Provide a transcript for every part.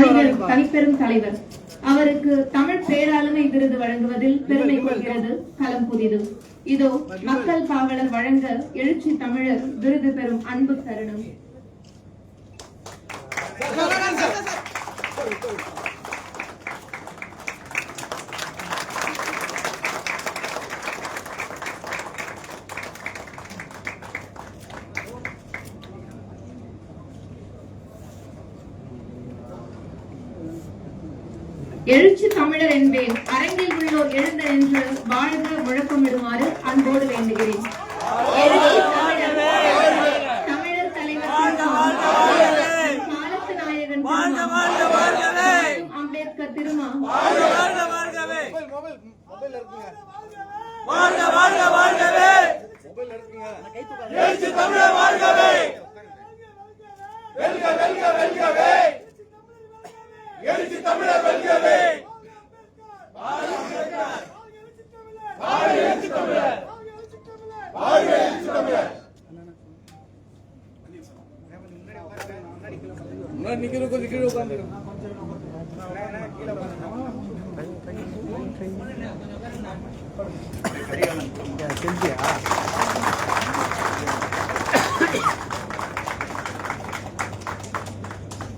தனிப்பெரும் தனிப்பெரும் தலைவர். அவருக்கு தமிழ் பேராளுமை விருது வழங்குவதில் பெருமை கொள்கிறது. களம் புதிது. இதோ மக்கள் காவலர் வழங்க எழுச்சி தமிழர் விருது பெறும் அன்பு தருணம். எழுச்சி தமிழர் என்பேன் அரங்கில் உள்ளோர் எழுந்த என்று வாழ்க முழக்கமிடுமாறு அன்போடு வேண்டுகிறேன் தமிழர் தலைவர் நாயகன் அம்பேத்கர் திருமாவே எழுச்சி தமிழர் தமிழர் வெல்க வெல்க நாயகன் திருமா. வாங்க திருமா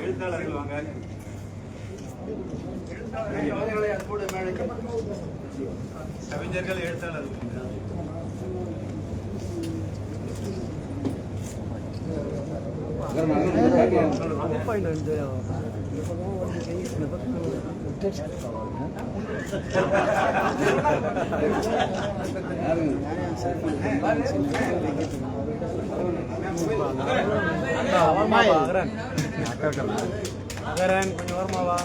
எழுத்தாளர்கள் வாங்க கவிஞர்கள் எழுத்தாளர்கள் அகரன் கொஞ்சம்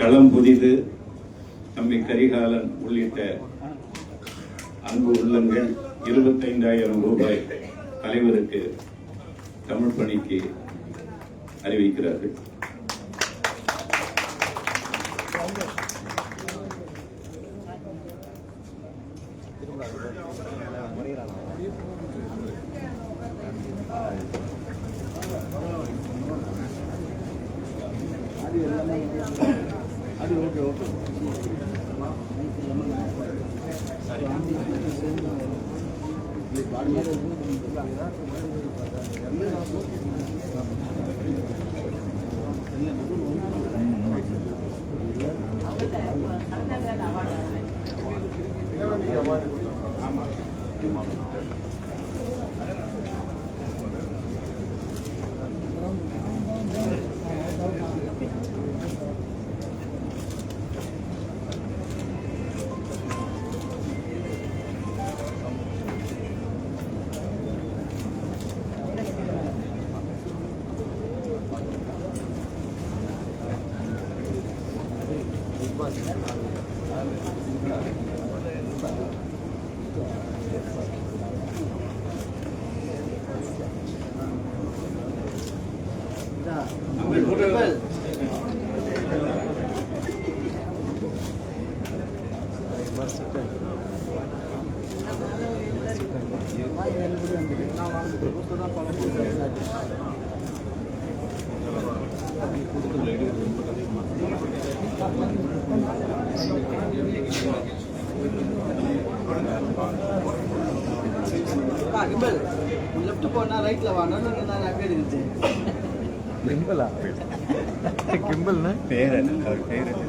களம் புதிது தம்பி கரிகாலன் உள்ளிட்ட அன்பு உள்ளங்கள் இருபத்தைந்தாயிரம் ரூபாய் தலைவருக்கு தமிழ் பணிக்கு அறிவிக்கிறார்கள். ஓகே. கிம்பல்? லெஃப்ட் போனா ரைட்ல வா நடுவுல நான் அப்படியே இருந்துச்சு கிம்பலா கிம்பல்னா பேர் என்ன? பேர் என்ன?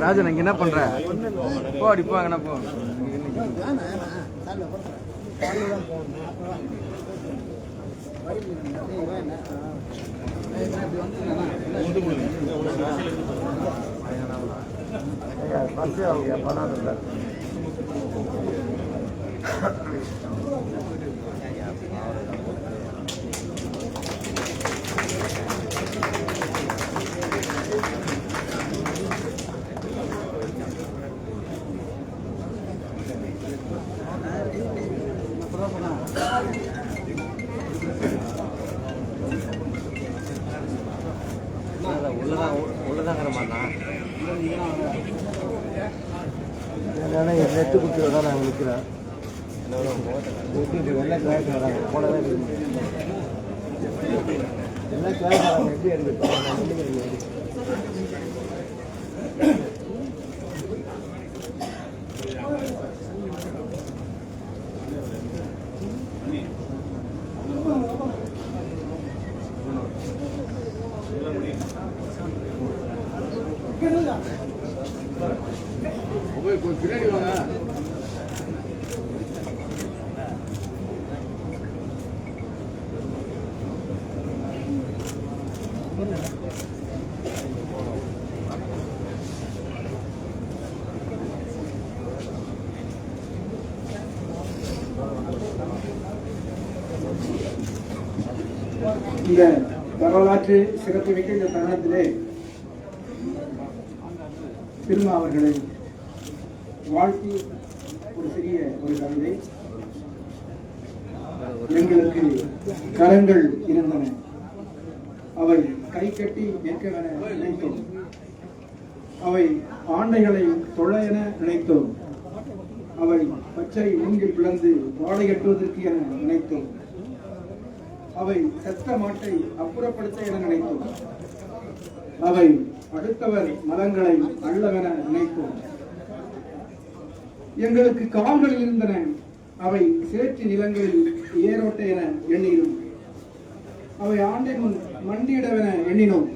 ராஜன் இங்க என்ன பண்ற? போ அடி போ அங்கன போ. உள்ளதான் உள்ளதாங்கிற மாட்டான் நெட்டு குத்தி தான் நான் நிற்கிறேன் எல்லா கிளாஸ் வராங்க? போனதே எல்லா கிளாஸ் வராங்க? எப்படி எடுக்க பின்னாடி வாங்க இந்த வரலாற்று சிறப்புமிக்க இந்த தருணத்திலே திருமா அவர்களை வாழ்த்தி ஒரு சிறிய ஒரு கவிதை. எங்களுக்கு கரங்கள் இருந்தன. அவை கை கட்டி நிற்கவென நினைத்தோம். அவை ஆண்டைகளை தொழ என நினைத்தோம். அவை பச்சை மூங்கில் பிளந்து வாடை கட்டுவதற்கு என நினைத்தோம். அவை செத்த மாட்டை அப்புறப்படுத்த என நினைத்தோம். அவை அடுத்தவர் மதங்களை அல்லவென நினைப்போம். எங்களுக்கு கால்கள் இருந்தன அவை சேற்று நிலங்களில் ஏரோட்ட என எண்ணினோம். அவை ஆண்டை முன் மண்டியிடவென எண்ணினோம்.